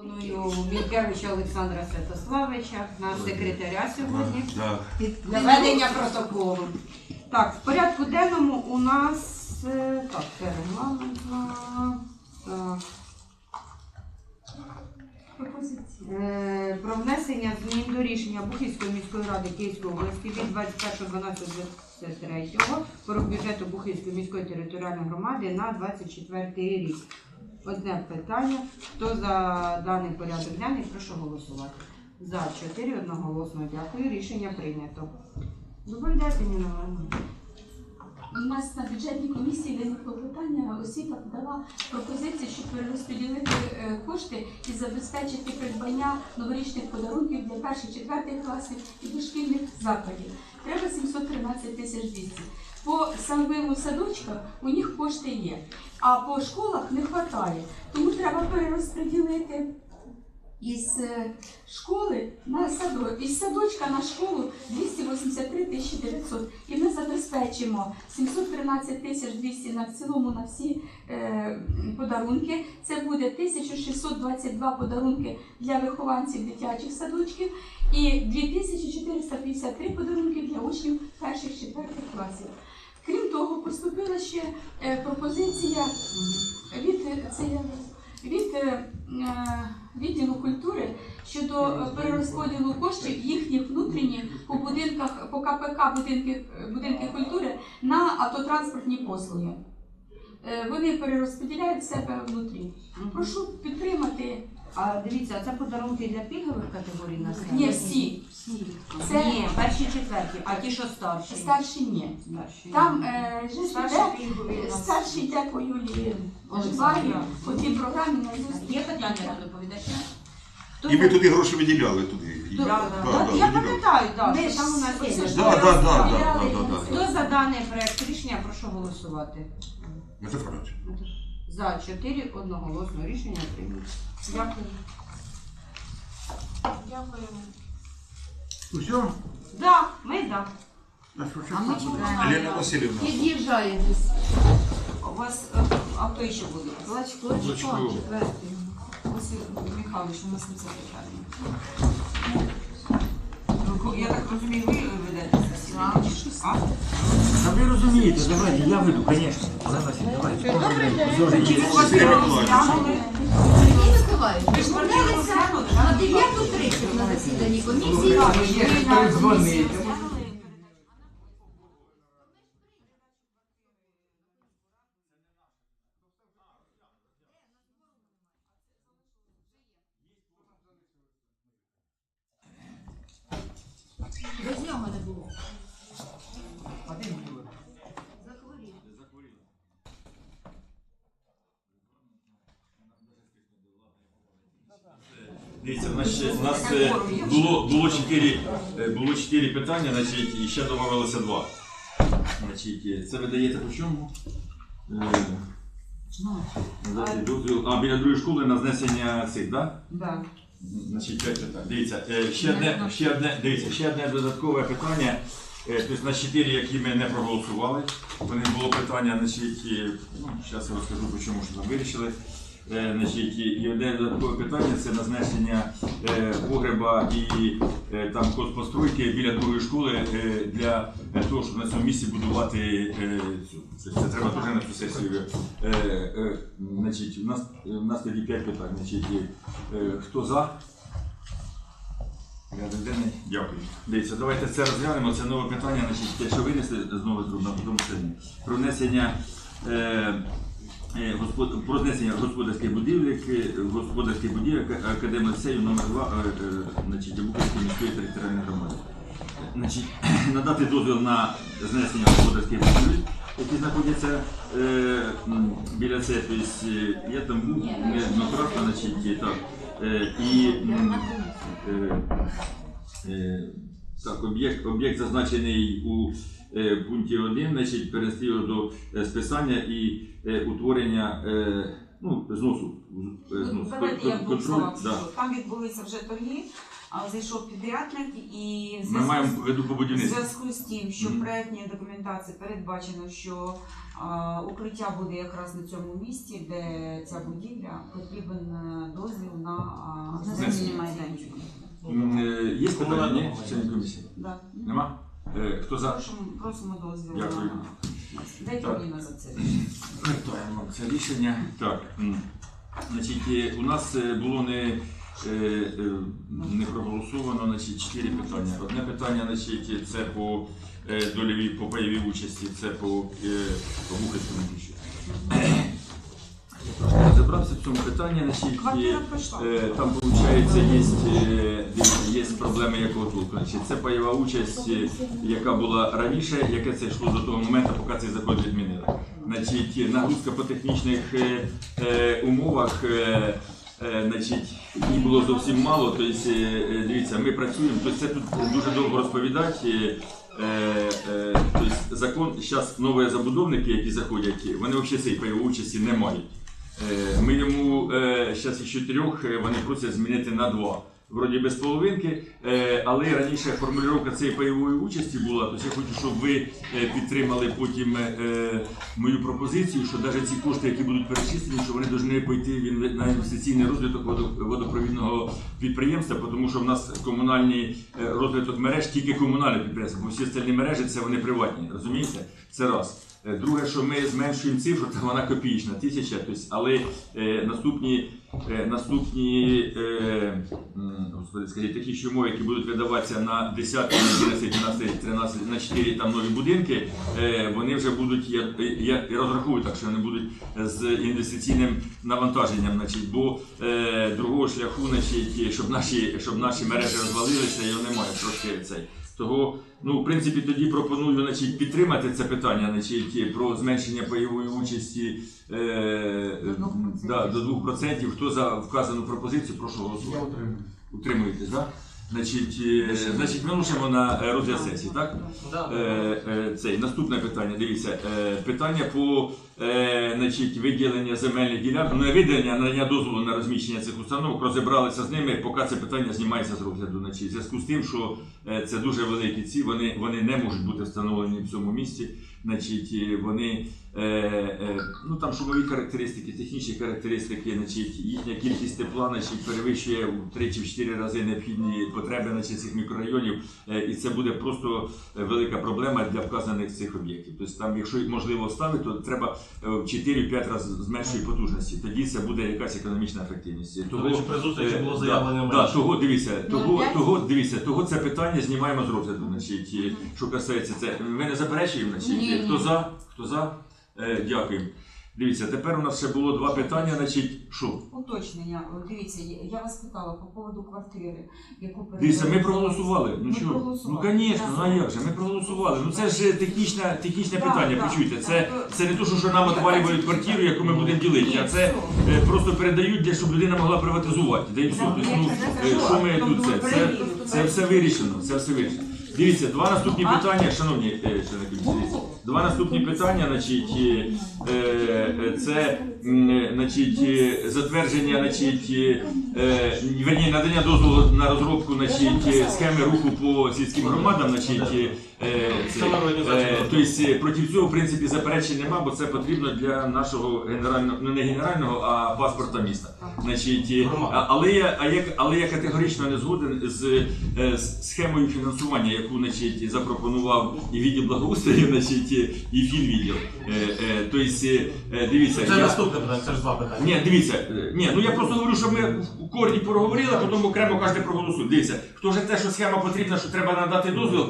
Пропоную Мілкевича Олександра Святославича, наш секретаря сьогодні, Да. для ведення протоколу. Так, в порядку денному у нас е, так, це регламентна. Так. Е, Про внесення змін до рішення Бухівської міської ради Київської області від 21.12.23 про бюджету Бухівської міської територіальної громади на 24 рік. Одне питання. Хто за даний порядок денний, прошу голосувати. За 4 одноголосно дякую. Рішення прийнято. Доповідайте, Ніна Іванівна. У нас на бюджетній комісії виникло питання, освіта подала пропозицію, щоб перерозподілити е, кошти і забезпечити придбання новорічних подарунків для перших четвертих класів і дошкільних закладів. Треба 713 тисяч 200. По самим садочках у них кошти є, а по школах не вистачає. Тому треба перерозподілити із е, школи на садок, із садочка на школу 283 тисячі 900. І ми забезпечимо 713 тисяч 200 на в цілому на всі е, подарунки. Це буде 1622 подарунки для вихованців дитячих садочків і 2453 подарунки для учнів перших четвертих класів. Крім того, поступила ще е, пропозиція від е, це я від е, е, відділу культури щодо перерозподілу коштів їхніх внутрішніх по будинках по КПК будинки, будинки культури на автотранспортні послуги. Вони перерозподіляють себе внутрі. Прошу підтримати. А дивіться, а це подарунки для пільгових категорій населення? Ні, всі. Це- Ні, перші четверті, а ті, що старші. Старші ні. Старші. Там е, Старші пільгові у нас. старші йде по Юлії Оживаю, по тій програмі на зустріч. Є питання до доповідача? І ми туди гроші виділяли туди. І- Да, Да, да, Я виділяли. пам'ятаю, так, що там у нас є. Да, да, да, да, да, да, да. Хто за даний проект рішення, прошу голосувати. Митро Федорович. За 4 одноголосно рішення прийнято. Дякую. Дякуємо. Усьо? Да, ми да. А ми чекаємо. Елена Васильівна. Під'їжджає десь. У вас е, авто ще буде. Клачко, Клочко. четвертий. Василь Михайлович, у нас не це питання. Ну, Я так розумію, ви ведете засідання? А? Та ви розумієте, давайте, я веду, звісно. Олена Васильівна, давайте. Ви вас розглянули? Сергій Миколаївич, ви ж Квартиру помилилися розглянули, на 9.30 на засіданні комісії. Так, Ви є, ж на комісії. Без нього не було. Дивіться, у нас, у е, було, було, чотири, е, було чотири питання, значить, і ще додавалося два. Значить, е, це видається по чому? Е, надати дозвіл. А, біля другої школи на знесення цих, так? Да. Значить, п'ять питань. Дивіться, е, ще одне, ще одне, дивіться, ще одне додаткове питання. Е, Тобто на чотири, які ми не проголосували. Вони було питання, значить, е, ну, зараз я розкажу, по чому що там вирішили. Е, Значить, і- одне додаткове питання це на знесення е, погреба і е, там хозпостройки біля другої школи для того, щоб на цьому місці будувати цю. Це, треба теж на цю сесію. Значить, у нас, у нас тоді п'ять питань. Значить, хто за? Дякую. Дивіться, давайте це розглянемо. Це нове питання, значить, те, що винесли знову зробимо тому сьогодні. Про внесення. Про знесення господарських будівель, е, господарських будівель Ак- Академії ліцею номер 2 е, е, значить, Буківської міської територіальної громади. Значить, надати дозвіл на знесення господарських будівель, які знаходяться е, біля цього. Тобто, е, я там був неоднократно, значить, так. Е, і е, е, так, об'єкт, об'єкт зазначений у е, пункті 1, значить, перенести його до е, списання і е, утворення ну, зносу. знос. Ну, Давайте я в контроль, словах да. Там відбулися вже торги, а зайшов підрядник і в Ми зв'язку маємо з- в виду по в будівництву. зв'язку з тим, що Мгм. в проектній документації передбачено, що а, укриття буде якраз на цьому місці, де ця будівля, потрібен е, дозвіл на а, Знесення майданчика. М, е, Є питання, ні? Комісії? Да. Нема? Е, Хто за? Просимо, просимо дозвіл Дякую. на дайте Так. мені назад це. Вертаємо це рішення. Так. м, Значить, е, у нас е, було не, е, е, не проголосовано значить, чотири питання. Одне питання значить, це по е, дольовій, по пайовій участі, це по, е, по Бухарському. Розібрався в. Значить, е, Квартира пройшла. Е, Там, виходить, є, е, є проблеми якого толку. Значить, це пайова участь, е, яка була раніше, яке це йшло до того моменту, поки цей закон відмінили. Значить, нагрузка по технічних е, е, умовах. Е, е, Значить, їх було зовсім мало. Тобто, е, е, дивіться, ми працюємо. Тобто це тут дуже довго розповідати. Е, е, е, Тобто закон зараз нові забудовники, які заходять, вони взагалі цієї пайової участі не мають. Е, Ми йому зараз із чотирьох е, вони просять змінити на два. Вроді без половинки, е, але раніше формулювання цієї пайової участі була. Тобто я хочу, щоб ви е, підтримали потім е, мою пропозицію, що навіть ці кошти, які будуть перечислені, що вони повинні пойти на інвестиційний розвиток водо- водопровідного підприємства, тому що в нас комунальний е, розвиток мереж тільки комунальне підприємство, бо всі остальні мережі це вони приватні. Розумієте? Це раз. Е, Друге, що ми зменшуємо цифру, то вона копійчна, тисяча, тобто, але е, наступні, е, наступні е, господи, скажіть, технічні умови, які будуть видаватися на 10, 11, 12, 13, на 4 там нові будинки, е, вони вже будуть, я, я, розраховую так, що вони будуть з інвестиційним навантаженням, значить, бо е, другого шляху, значить, щоб наші, щоб наші мережі розвалилися, його немає трошки цей. Того, ну, в принципі, тоді пропоную значить, підтримати це питання значить, про зменшення пайової участі е, До двох процентів. да, до 2%. Хто за вказану пропозицію, прошу голосувати. Утримуєтесь, так? Да? Значить, е, значить, виносимо на е, розгляд сесії, так? Е, е, цей, наступне питання, дивіться, е, питання по е, значить, виділення земельних ділянок, ну, не виділення, а надання дозволу на розміщення цих установок, розібралися з ними, поки це питання знімається з розгляду. Значить, в зв'язку з тим, що е, це дуже великі ці, вони, вони не можуть бути встановлені в цьому місці. Значить, е, вони е, е, ну там шумові характеристики, технічні характеристики, значить, їхня кількість тепла значить, перевищує в 3 чи в 4 рази необхідні потреби значить, цих мікрорайонів, е, і це буде просто велика проблема для вказаних цих об'єктів. Тобто там, якщо можливо ставити, то треба в 4-5 разів зменшує потужності. Тоді це буде якась економічна ефективність. До речі, при зустрічі е, було заявлено да, менше. того дивіться, того, того, дивіться, того це питання знімаємо з розгляду. Значить, і що касається це. Ми не заперечуємо, значить, хто за, хто за? Е, дякую. Дивіться, тепер у нас ще було два питання, значить, що? Уточнення. Дивіться, я- я вас питала по поводу квартири, яку Дивіться, ми проголосували. Ну Ми чого? Ну, проголосували. звісно, ну а як же? Ми проголосували. Ну це ж технічне, технічне Так, питання, так. почуйте. Це, Так. це не то, що, що нам отвалюють квартиру, яку ми будемо ділити, а це е, просто передають, для щоб людина могла приватизувати. Де і все. Тобто, ну, е, що ми тут це? Це, це все вирішено. Це все вирішено. Дивіться, два наступні питання, шановні е, члени комісії. Два наступні питання, значить, е, е, це е, значить, затвердження, значить, верні, надання дозволу на розробку значить, схеми руху по сільським громадам, значить, е, е, е, тобто е, проти цього в принципі заперечень нема, бо це потрібно для нашого генерального, ну не генерального, а паспорта міста. Значить, але я, а я, але я категорично не згоден з, з схемою фінансування, яку значить, запропонував і відділ благоустрою, значить, і фінвідділ. Тобто, дивіться, Це я, наступне питання, це ж два питання. ні, дивіться, ні, ну я просто говорю, що ми в корні проговорили, а потім окремо кожен проголосує. Дивіться, хто вже те, що схема потрібна, що треба надати дозвіл,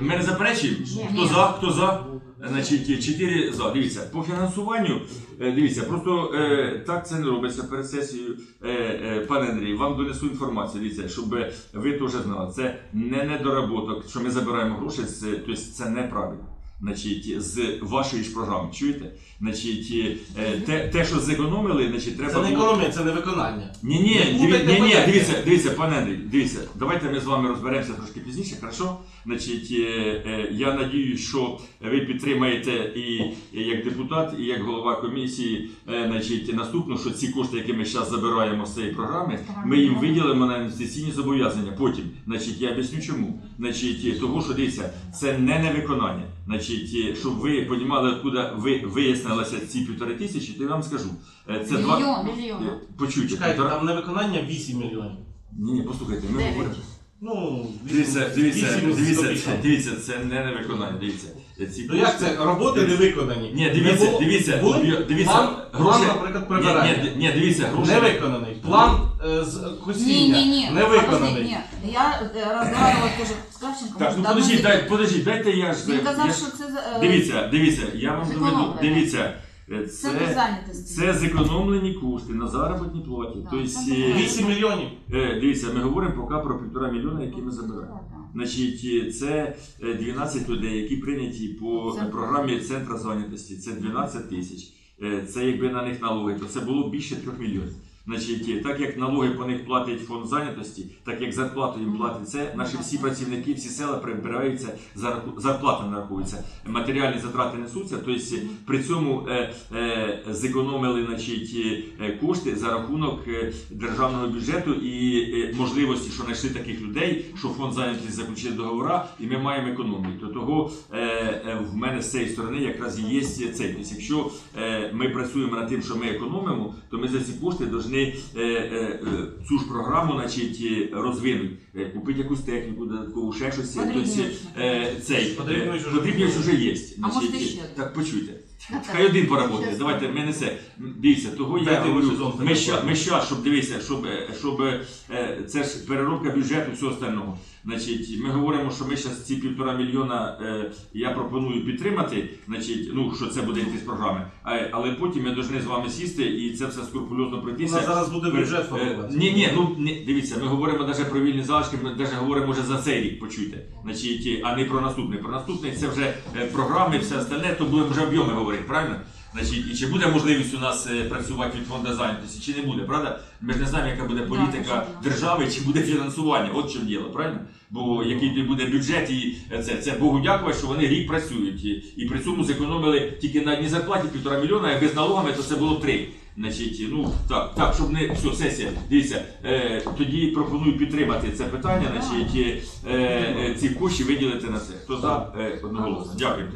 ми не заперечуємо. Ні. Хто за, хто за? Значить, 4 за. Дивіться, по фінансуванню, е, дивіться, просто е, так це не робиться перед сесією. Е, е, пане Андрій, вам донесу інформацію, дивіться, щоб ви теж знали. Це не недоработок, що ми забираємо гроші, це, тобто це неправильно. Значить, з вашої ж програми, чуєте? Значить, е, те, те, що зекономили, значить, треба Це не економія, це не виконання. ні, ні, диві, ні, ні, дивіться, дивіться, пане Андрій, дивіться, давайте ми з вами розберемося трошки пізніше, хорошо? Значить, е, е, я надіюсь, що ви підтримаєте і, як депутат, і як голова комісії, значить, наступну, що ці кошти, які ми зараз забираємо з цієї програми, ми їм виділимо на інвестиційні зобов'язання. Потім, значить, я об'ясню чому. Значить, того, що дивіться, це не невиконання. Значить, е, щоб ви розуміли, откуда ви вияснилися ці півтори тисячі, то я вам скажу. е, Це два Мільйон. Е, почуйте. Чекайте, півтора- там не виконання 8 мільйонів. ні, ні, послухайте, ми Дев'ять. говоримо. Ну, Дивіться, дивіться, 8 з дивіться, копійками. дивіться, це не невиконання. Дивіться. Ці Ну як це? Роботи не виконані. Ні, дивіться, Не було- дивіться, були- диві- дивіться, план, гроші- план, наприклад, Ні, прибирання. ні, ні, дивіться, гроші. Не виконаний. План з Ні, косіння ні, ні. не виконаний. Ні, я е, розмовляла теж з Кравченком. Так, ну давно подождіть, не- дай, подождіть, дайте я ж. Він я казав, ж- що це е, Дивіться, дивіться, я вам доведу. Дивіться, е, центр це, зайнятості. це зекономлені кошти на заробітній платі. Так, Тобто, це е, 8 мільйонів. е, дивіться, ми говоримо поки про півтора мільйона, які ми забираємо. Так, так. Значить, це е, 12 людей, які прийняті по Це- е, програмі Центра зайнятості. Це 12 тисяч. Е, Це якби на них налоги, то це було більше 3 мільйонів. Значить, е, так як налоги по них платить фонд зайнятості, так як зарплату їм платить це, наші всі працівники, всі села прибираються, зарплата нарахується, матеріальні затрати несуться. Тобто при цьому е, зекономили значить, кошти за рахунок державного бюджету і можливості, що знайшли таких людей, що фонд зайнятості заключив договори, і ми маємо економію. То того в мене з цієї сторони якраз і є цей. Тобто, якщо ми працюємо над тим, що ми економимо, то ми за ці кошти повинні е, е, е, цю ж програму значить, розвинуть, розвинути, купити якусь техніку, додаткову, ще щось. Подрібнювач. Цей Подрібнювач е, уже вже є. А може, ще? Так почуйте. Хай один поработає. Давайте ми не це. Дивіться, того я Дайте говорю. сезон Ми такий. ми ща, щоб дивіться, щоб, щоб е, це ж переробка бюджету всього остального. Значить, ми говоримо, що ми зараз ці півтора мільйона е, я пропоную підтримати. Значить, ну що це буде йти з програми. А, але потім ми повинні з вами сісти і це все скрупульозно пройтися. нас зараз буде бюджет Е. Ні, ні, ну не, дивіться, ми говоримо навіть про вільні залишки, ми навіть говоримо вже за цей рік, почуйте. Значить, а не про наступний. Про наступний це вже е, програми, все остальне, то будемо вже об'єми говорити, правильно? Значить, і чи буде можливість у нас е, працювати від фонду зайнятості, чи не буде, правда? Ми ж не знаємо, яка буде політика звичайно. держави, чи буде фінансування. От в чому діло, правильно? Бо який буде бюджет, і це, це Богу дякувати, що вони рік працюють. І, і при цьому зекономили тільки на одній зарплаті півтора мільйона, а без налогами то це було три. Значить, ну так, так, щоб не все, сесія. Дивіться, е, тоді пропоную підтримати це питання. Значить, е, е, ці кошти виділити на це. Хто за е, одноголосно? Дякую.